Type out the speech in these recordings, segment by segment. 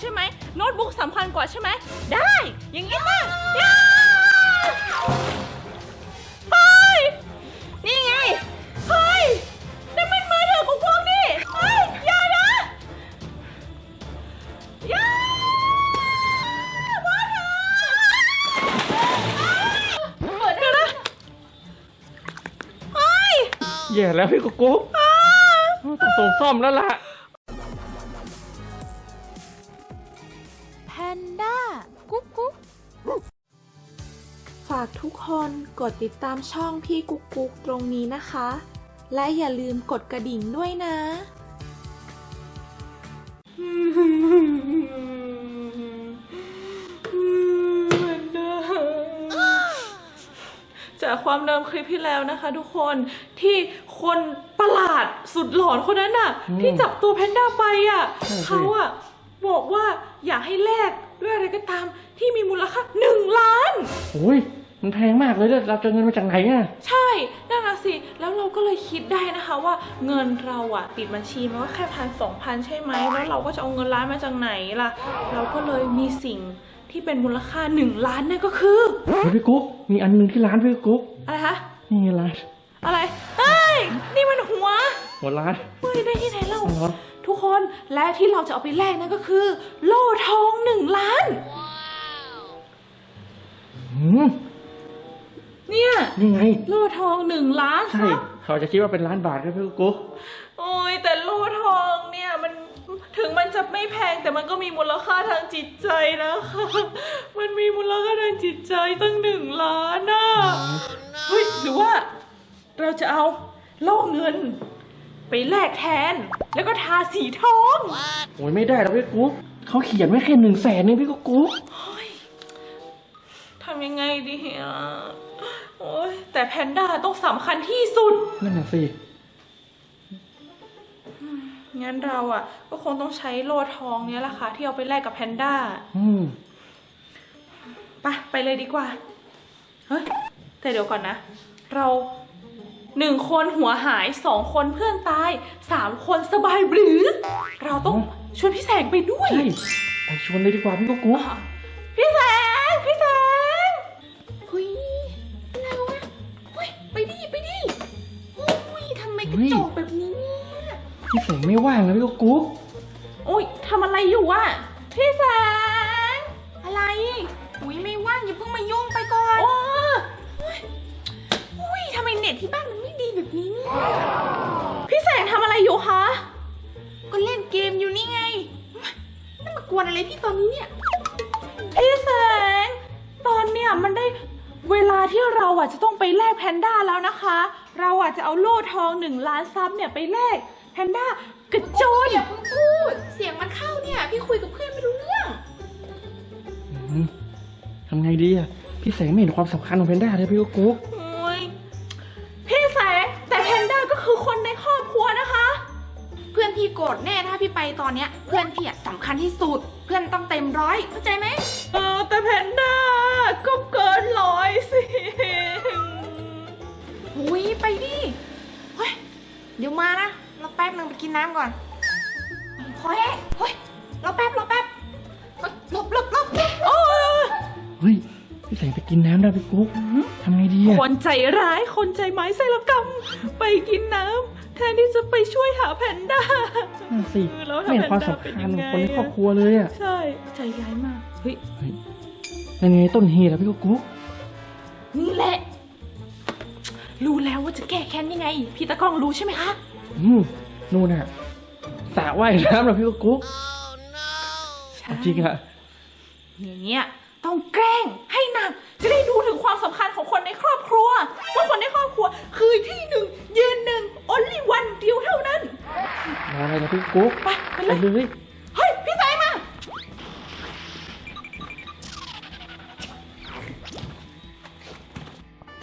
ใช่ไหมโน้ตบุ๊กสำคัญกว่าใช่ไหมได้ อย่างนี้ป่ะย่าเฮ้ยนี่ไงเฮ้ยนั่นมันมือถือของพวกนี่เฮ้ยอย่านะอย่ามือถือเปิดได้นะเฮ้ย แย่แล้วพี่กุ๊กกุ๊กต้องส่งซ่อมแล้วล่ะ ทุกคนกดติดตามช่องพี่กุ๊กกุ๊กตรงนี้นะคะ และอย่าลืมกดกระดิ่งด้วยนะ จากความเดิมคลิปที่แล้วนะคะ ทุกคนที่คนประหลาดสุดหลอนคนนั้นน่ะ อืมที่จับตัวแพนด้าไปอะนั่นสิ เขาอะบอกว่าอยากให้แลกด้วยอะไรก็ตามที่มีมูลค่าหนึ่งล้านโอ้ย มันแพงมากเลยเนี่ยเราจะเงินมาจากไหนอะ ใช่นั่นนะสิ แล้วเราก็เลยคิดได้นะคะว่าเงินเราอะติดบัญชีมันก็แค่พันสองพันใช่ไหม แล้วเราก็จะเอาเงินล้านมาจากไหนล่ะ เราก็เลยมีสิ่งที่เป็นมูลค่าหนึ่งล้านนั่นก็คือเฮ้ยพี่กุ๊ก มีอันหนึงที่ร้านพี่กุ๊ก อะไรคะ นี่ไงร้านอะไรเฮ้ย นี่มันหัว หัวร้านเฮ้ยได้ที่ไหนเล่าเหรอทุกคนและที่เราจะเอาไปแลกนั่นก็คือ โล่ทองหนึ่งล้าน หืม เนี่ย นี่ไง โล่ทองหนึ่งล้านใช่ครับ เขาจะคิดว่าเป็นล้านบาทครับพี่กุ๊กโอ้ยแต่โล่ทองเนี่ยมันถึงมันจะไม่แพงแต่มันก็มีมูลค่าทางจิตใจนะคะ มันมีมูลค่าทางจิตใจตั้งหนึ่งล้านน่ะเฮ้ยหรือว่า เราจะเอาโล่เงิน ไปแลกแทน แล้วก็ทาสีทองโอ้ยไม่ได้แล้วพี่กุ๊กเขาเขียนไว้แค่หนึ่งแสนเองพี่กุ๊กกุ๊กเฮ้ยทำยังไงดีอะโอ้ย แต่แพนด้าต้องสำคัญที่สุด นั่นน่ะสิ งั้นเราอะ ก็คงต้องใช้โล่ทองเนี้ยแหละค่ะ ที่เอาไปแลกกับแพนด้าอืมไปไปเลยดีกว่า เฮ้ย แต่เดี๋ยวก่อนนะ เราหนึ่งคนหัวหายสองคนเพื่อนตายสามคนสบายหรือ เราต้องชวนพี่แสงไปด้วย ใช่ ไปชวนเลยดีกว่าพี่กุ๊กกุ๊กอะพี่แสง กระจอกแบบนี้เนี่ยพี่แสงไม่ว่างนะพี่กุ๊กกุ๊กอุ้ยทำอะไรอยู่อะพี่แสงอะไรอุ้ยไม่ว่างอย่าเพิ่งมายุ่งไปก่อนโอ้อุ้ยทำไมเน็ตที่บ้านมันไม่ดีแบบนี้เนี่ยพี่แสงทำอะไรอยู่คะก็เล่นเกมอยู่นี่ไงนั่นมากวนอะไรพี่ตอนนี้เนี่ยพี่แสงตอนเนี้ยมันได้ เวลาที่เราอะจะต้องไปแลกแพนด้าแล้วนะคะ เราอะจะเอาโล่ทองหนึ่งล้านซับเนี่ยไปแลกแพนด้ากระโจนอย่าเพิ่งพูด เสียงมันเข้าเนี่ย พี่คุยกับเพื่อนไม่รู้เรื่อง อืมทำไงดีอะ พี่แสงไม่เห็นความสำคัญของเพนด้าเลยพี่กุ๊กกุ๊กโอ้ยพี่แสงแต่แพนด้าก็คือคนในครอบครัวนะคะ เพื่อนพี่โกรธแน่ถ้าพี่ไปตอนเนี้ย เพื่อนพี่อะสำคัญที่สุด เพื่อนต้องเต็มร้อยเข้าใจไหมเออแต่แพนด้า ก็เกินร้อยสิหุยไปดิเฮ้ยเดี๋ยวมานะเราแป๊บหนึ่งไปกินน้ำก่อนพอแห้เฮ้ยรอแป๊บรอแป๊บเฮ้ยหลบหลบหลบหลบโอ้ยเฮ้ยพี่แสงไปกินน้ำได้พี่กุ๊กทำไงดีอะคนใจร้ายคนใจไม้ไซรกรรม ไปกินน้ำแทนที่จะไปช่วยหาแพนด้านั่นสิเออแล้วถ้าไม่เห็นความแพนด้าสำเป็นคัยัญงขไงองคนในอะครอบครัวเลยอะใช่ใจร้ายมากเฮ้ยเฮ้ ยนั่นไงต้นเหตุอะพี่กุ๊กกุ๊กนี่แหละ รู้แล้วว่าจะแก้แค้นยังไง พี่ตะกล้องรู้ใช่ไหมคะ อืมนู่นน่ะสระว่ายน้ำเหรอพี่กุ๊กกุ๊กใช่จริงอะอย่างเงี้ยต้องแกล้งให้หนักจะได้ดูถึงความสำคัญของคนในครอบครัว ว่าคนในครอบครัวคือที่หนึ่งยืนหนึ่ง only one เดียวเท่านั้นรออะไรนะพี่กุ๊กไปไปไปเลย เลยเฮ้ย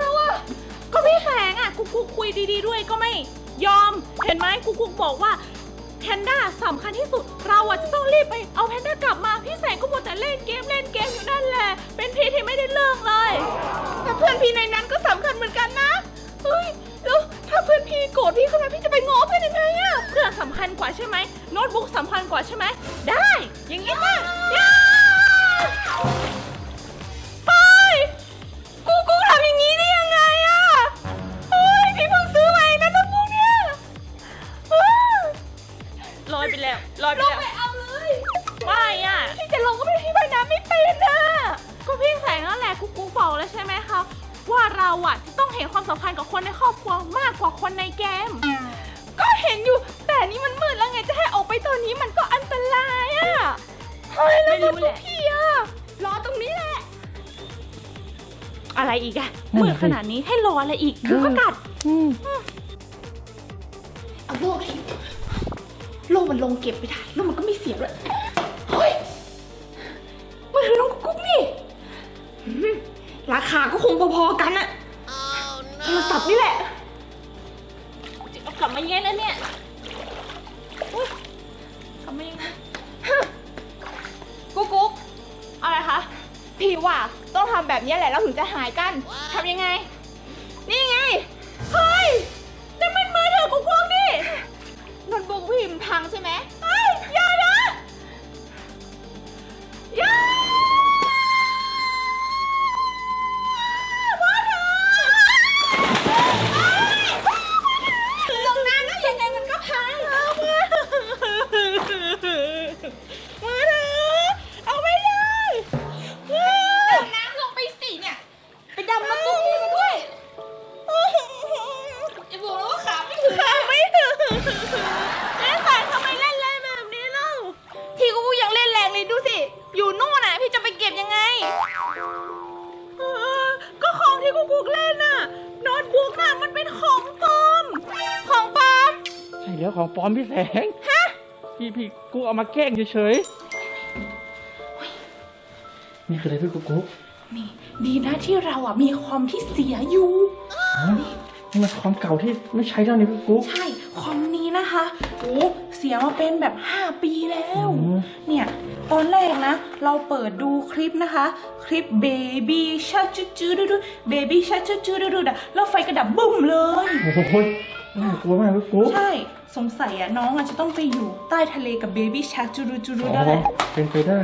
อย่าอะว่าก็พี่แสงอะกุ๊กกุ๊กคุยดีๆด้วยก็ไม่ยอม เห็นไหมกุ๊กกุ๊กบอกว่าแพนด้าสำคัญที่สุด เราอะจะต้องรีบไปเอาแพนด้ากลับมาพี่แสงก็มัวแต่เล่นเกมเล่นเกมอยู่นั่นแหละ เป็นพี่ที่ไม่ได้เลิกเลย แต่เพื่อนพี่ในนั้นก็สำคัญเหมือนกันนะเฮ้ยแล้วถ้าเพื่อนพี่โกรธพี่ขึ้นมาพี่จะไปง้อเพื่อนยังไงอะเพื่อนสำคัญกว่าใช่ไหมโน้ตบุ๊กสำคัญกว่าใช่ไหมได้ บอกแล้วใช่ไหมคะว่าเราอะจะต้องเห็นความสำคัญกับคนในครอบครัวมากกว่าคนในเกม ก็เห็นอยู่แต่นี่มันมืดแล้วไงจะให้ออกไปตอนนี้มันก็อันตรายอะเฮ้ยแล้วรถพวกพี่อะรอตรงนี้แหละ อะไรอีกอะนั่นมืน่ะดสิขนาดนี้ให้รออะไรอีกยุงก็กัด อืมเอาโล่ดิโล่มันลงเก็บไม่ได้ แล้วมันก็ไม่เสียด้วยเฮ้ย ราคาก็คงพอๆกันอะโทรศัพท์นี่แหละเอากลับมายังไงแล้วเนี่ยอุ๊ยกลับมายังไงกุ๊กกุ๊กอะไรคะ พี่ว่าต้องทำแบบนี้แหละแล้วถึงจะหายกันทำยังไง นี่ไง เฮ้ยนั่นมันมือถือกุ๊กกุ๊กนี่โน้ตบุ๊กพี่มันพังใช่ไหม ใช่แล้วของปลอมพี่แสงพี่พี่กูเอามาแกล้งเฉยๆนี่คืออะไรพี่กุ๊กกุ๊กนี่ ดีนะที่เราอะมีคอมที่เสียอยู่ ฮะนี่มันความเก่าที่ไม่ใช้แล้วนี่พี่กุ๊ก ใช่ คอมนี้นะคะโอ้ เสียมาเป็นแบบ 5 ปีแล้วอืมเนี่ย ตอนแรกนะ เราเปิดดูคลิปนะคะ คลิป Baby Shark จืดจืดดู Baby Shark จืดจืดดูดแล้วไฟกระดับบุ้มเลย โอ้โหน่ากลัวมากพี่กุ๊กใช่ สงสัยอะน้องอาจจะต้องไปอยู่ใต้ทะเลกับ Baby Shark จูดูจูดูอ๋ได้อแหละเป็นไปได้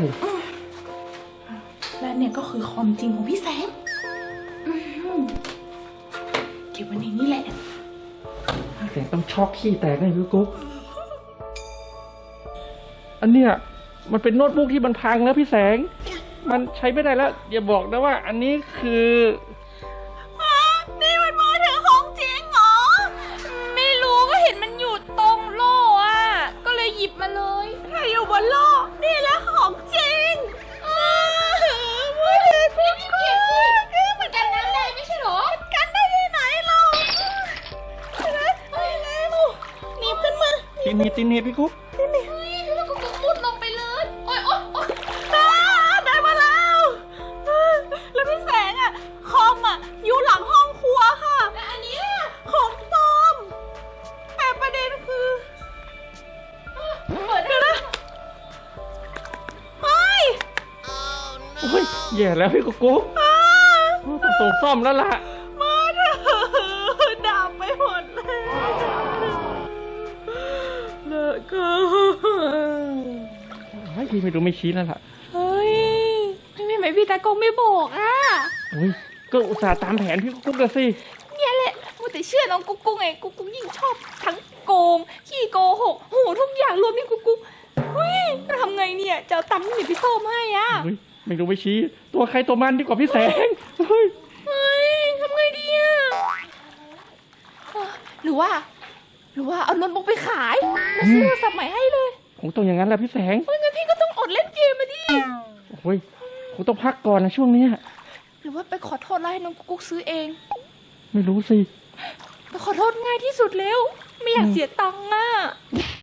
และเนี่ยก็คือคอมจริงของพี่แสงอื้อหือเก็บไว้ในนี้แหละเสียงต้องช็อกขี้แตกเลยพี่กุ๊ก อันเนี้ยมันเป็นโน้ตบุ๊กที่มันพังแล้วพี่แสง มันใช้ไม่ได้แล้วอย่าบอกนะว่า อันนี้คือนี่มันมือถือของจริงเหรอ ไม่รู้ก็เห็นมันอยู่ตรงโล่อะก็เลยหยิบมาเลยใครอยู่บนโลกนี่แหละของจริงอ้าวมือถือพี่เกียรติมันกันน้ำได้ไม่ใช่หรอ กันได้ที่ไหนเราไปแล้วไปแล้วหนีบขึ้นมาตีนีตีนีพี่กุ๊กเฮ้ยแล้ว โอ้ยแย่แล้วพี่กุ๊กกุ๊กอ่าต้องส่งซ่อมแล้วล่ะ มาเถอะดับไปหมดเลยแล้วก็เฮ้ยพี่ไม่รู้ไม่ชี้แล้วล่ะเฮ้ยทำไมพี่ตากงไม่บอกอะโอ้ยก็อุตส่าห์ตามแผนพี่กุ๊กเลยสิ เนี่ยแหละมัวแต่เชื่อน้องกุ๊กกุ๊กไงกุ๊กกุ๊กยิ่งชอบทั้งโกงขี้โกหกโหทุกอย่างรวมที่กุ๊กกุ๊กเฮ้ยจะทำไงเนี่ยจะเอาตังค์ที่ไหนไปซ่อมให้อะเฮ้ย ไม่รู้ไม่ชี้ ตัวใครตัวมันดีกว่าพี่แสงเฮ้ยเฮ้ยทำไงดีอะเอ่อหรือว่า หรือว่าเอาโน้ตบุ๊กไปขายแล้วซื้อโทรศัพท์ใหม่ให้เลยคงต้องอย่างนั้นแหละพี่แสงเฮ้ยงั้นพี่ก็ต้องอดเล่นเกมมาดิ โอ้ยคงต้องพักก่อนนะช่วงเนี้ยหรือว่าไปขอโทษแล้วให้น้องกุ๊กกุ๊กซื้อเอง ไม่รู้สิ ไปขอโทษง่ายที่สุดแล้ว ไม่อยากเสียตังค์อะ